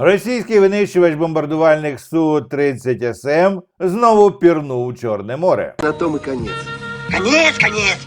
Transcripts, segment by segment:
Російський винищувач бомбардувальних Су-30 СМ знову пірнув у Чорне море. На тому и конець. Конець, конец.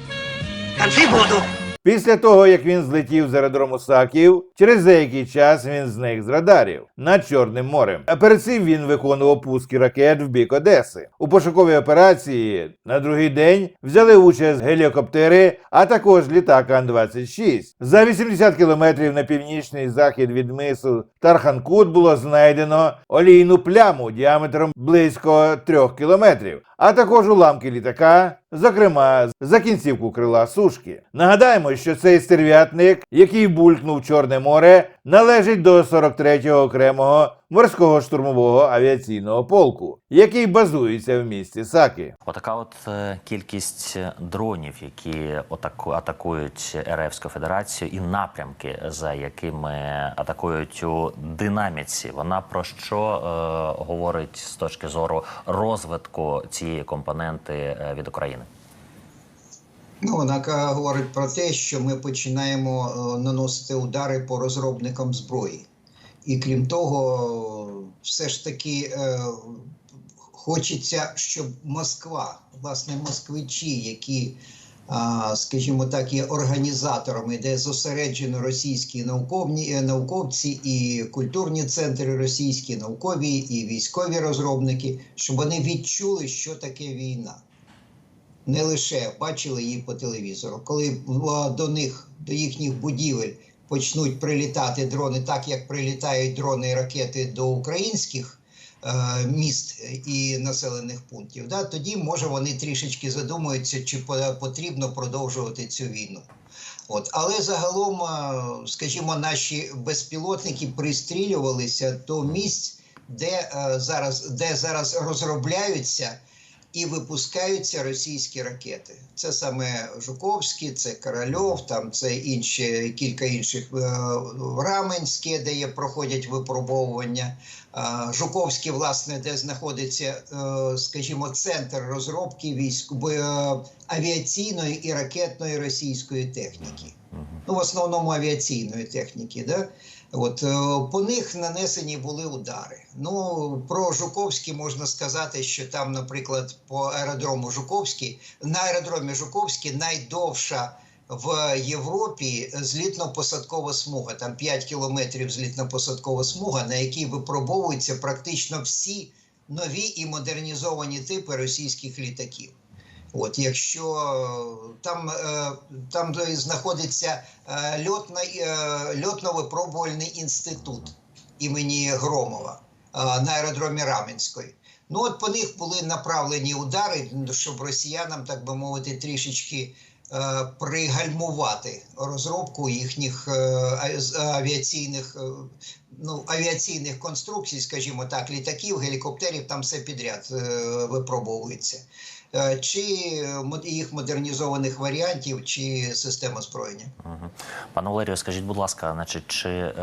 Концы будут. Після того, як він злетів з аеродрому Саків, через деякий час він зник з радарів над Чорним морем. А перед цим він виконував пуски ракет в бік Одеси. У пошуковій операції на другий день взяли участь гелікоптери, а також літак Ан-26. За 80 кілометрів на північний захід від мису Тарханкут було знайдено олійну пляму діаметром близько 3 кілометрів, а також уламки літака, зокрема за кінцівку крила сушки. Нагадаємо, що цей стерв'ятник, який булькнув Чорне море, належить до 43-го окремого морського штурмового авіаційного полку, який базується в місті Саки. Отака от е, кількість дронів, які отаку, атакують РФську Федерацію, і напрямки, за якими атакують у динаміці, вона про що е, говорить з точки зору розвитку цієї компоненти е, від України? Ну, вона говорить про те, що ми починаємо е, наносити удари по розробникам зброї. І крім того, все ж таки е, хочеться, щоб Москва, власне, москвичі, які, а, скажімо так, є організаторами, де зосереджено російські науковні, е, науковці і культурні центри російські, наукові і військові розробники, щоб вони відчули, що таке війна не лише бачили її по телевізору. Коли до них, до їхніх будівель почнуть прилітати дрони, так як прилітають дрони і ракети до українських е, міст і населених пунктів, да, тоді може вони трішечки задумаються, чи по- потрібно продовжувати цю війну. От, але загалом, е, скажімо, наші безпілотники пристрілювалися до місць, де е, зараз, де зараз розробляються і випускаються російські ракети. Це саме Жуковський, це Корольов, там це інші кілька інших е, Раменське, де є проходять випробовування. Жуковський, власне, де знаходиться, е, скажімо, центр розробки військ е, авіаційної і ракетної російської техніки. Ну, в основному авіаційної техніки, да? От е, по них нанесені були удари. Ну про Жуковський можна сказати, що там, наприклад, по аеродрому Жуковський на аеродромі Жуковський найдовша в Європі злітно-посадкова смуга. Там 5 кілометрів злітно-посадкова смуга, на якій випробовуються практично всі нові і модернізовані типи російських літаків. От, якщо е, там, е, там знаходиться е, льотний, льотно-випробувальний інститут імені Громова на аеродромі Раменської. Ну от по них були направлені удари, щоб росіянам, так би мовити, трішечки пригальмувати розробку їхніх авіаційних, ну, авіаційних конструкцій, скажімо так, літаків, гелікоптерів, там все підряд е, випробовується. Е, Чи мо- їх модернізованих варіантів, чи систем озброєння. Мгм. Пане Валерію, скажіть, будь ласка, значить, чи е,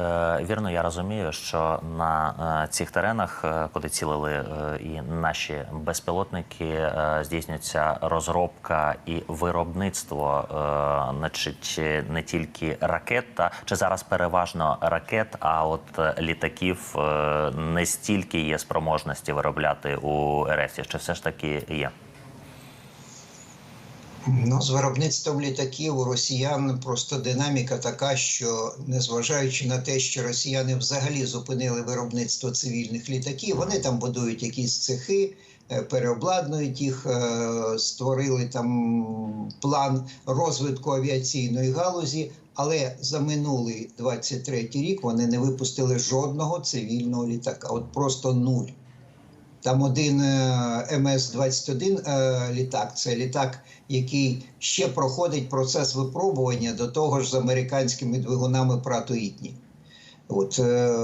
вірно я розумію, що на е, цих теренах, е, куди цілили е, і наші безпілотники, е, здійснюється розробка і виробництво, е, значить, не тільки ракет, та чи зараз переважно ракет, а от е, літаків не стільки є спроможності виробляти у РФ, чи все ж таки є? Ну, з виробництвом літаків у росіян просто динаміка така, що незважаючи на те, що росіяни взагалі зупинили виробництво цивільних літаків, вони там будують якісь цехи, е, переобладнують їх, е, створили там план розвитку авіаційної галузі. Але за минулий 23 рік вони не випустили жодного цивільного літака. От просто нуль. Там один е, МС-21 е, літак, це літак, який ще проходить процес випробування до того ж з американськими двигунами Прату Ітні. От, е,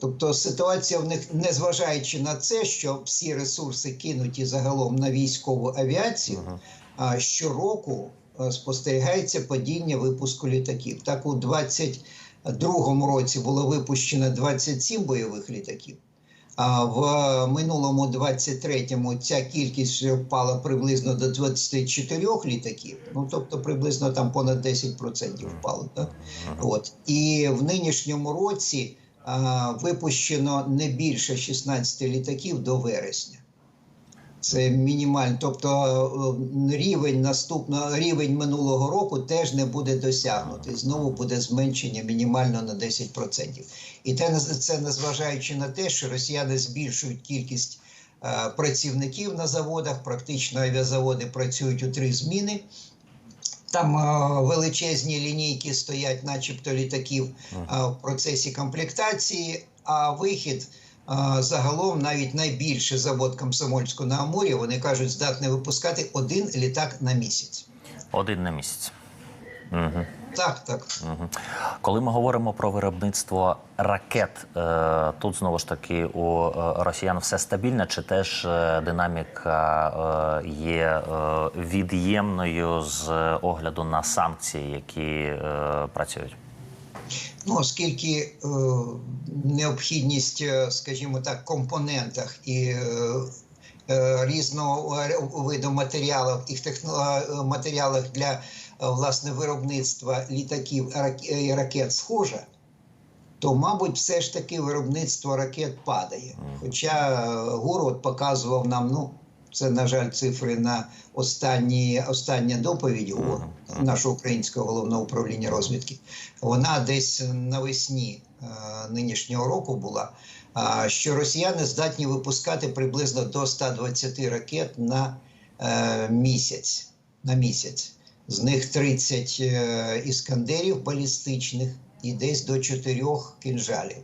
тобто ситуація в них, незважаючи на це, що всі ресурси кинуті загалом на військову авіацію, а щороку спостерігається падіння випуску літаків. Так, у 22-му році було випущено 27 бойових літаків. В минулому 23-му ця кількість впала приблизно до 24 літаків. Ну тобто приблизно там понад 10% впало. Так? От і в нинішньому році а, випущено не більше 16 літаків до вересня. Це мінімально. Тобто е, рівень наступного рівень минулого року теж не буде досягнутий. Знову буде зменшення мінімально на 10%. І те це незважаючи на те, що росіяни збільшують кількість е, працівників на заводах. Практично авіазаводи працюють у три зміни. Там е, величезні лінійки стоять, начебто літаків е, в процесі комплектації, а вихід загалом навіть найбільший завод Комсомольську на Амурі, вони кажуть, здатний випускати один літак на місяць. Один на місяць. Угу. Так, так. Угу. Коли ми говоримо про виробництво ракет, е, тут знову ж таки у е, росіян все стабільно, чи теж е, динаміка є від'ємною з огляду на санкції, які працюють? Ну, оскільки е, необхідність, е, скажімо так, компонентах і е, е, різного виду матеріалів і техно, е, матеріалах для власне виробництва літаків і рак- ракет схожа, то, мабуть, все ж таки виробництво ракет падає. Хоча ГУР от показував нам, ну, це, на жаль, цифри на останні, остання доповідь ГУР, нашого українського головного управління розвідки. Вона десь навесні е, нинішнього року була. а, Що росіяни здатні випускати приблизно до 120 ракет на е, місяць. На місяць. З них 30 е, іскандерів балістичних і десь до 4 кінжалів.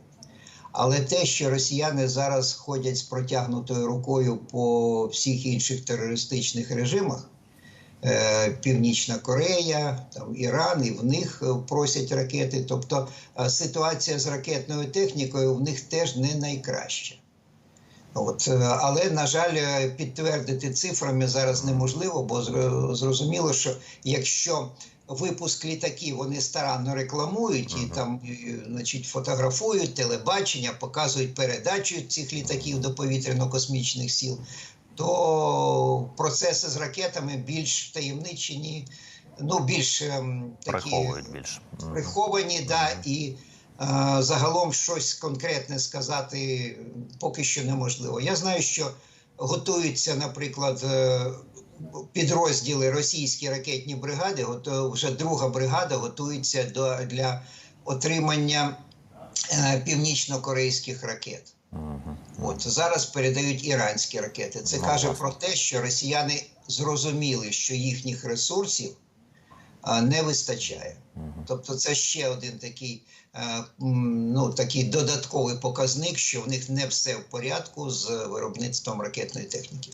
Але те, що росіяни зараз ходять з протягнутою рукою по всіх інших терористичних режимах, е, Північна Корея, там Іран, і в них е, просять ракети. Тобто е, ситуація з ракетною технікою в них теж не найкраща. От, але, на жаль, підтвердити цифрами зараз неможливо, бо зрозуміло, що якщо випуск літаків вони старанно рекламують і там значить, фотографують телебачення, показують передачу цих літаків до повітряно-космічних сил, то процеси з ракетами більш таємничені, ну більш ем, такі Приховують більше. Мгм. приховані, да, і е, загалом щось конкретне сказати поки що неможливо. Я знаю, що готуються, наприклад, е, підрозділи російські ракетні бригади, гото- вже друга бригада готується до, для отримання е, північно-корейських ракет. От зараз передають іранські ракети. Це Ну, каже про те, що росіяни зрозуміли, що їхніх ресурсів а, не вистачає. Тобто, це ще один такий, е, ну, такий додатковий показник, що в них не все в порядку з виробництвом ракетної техніки.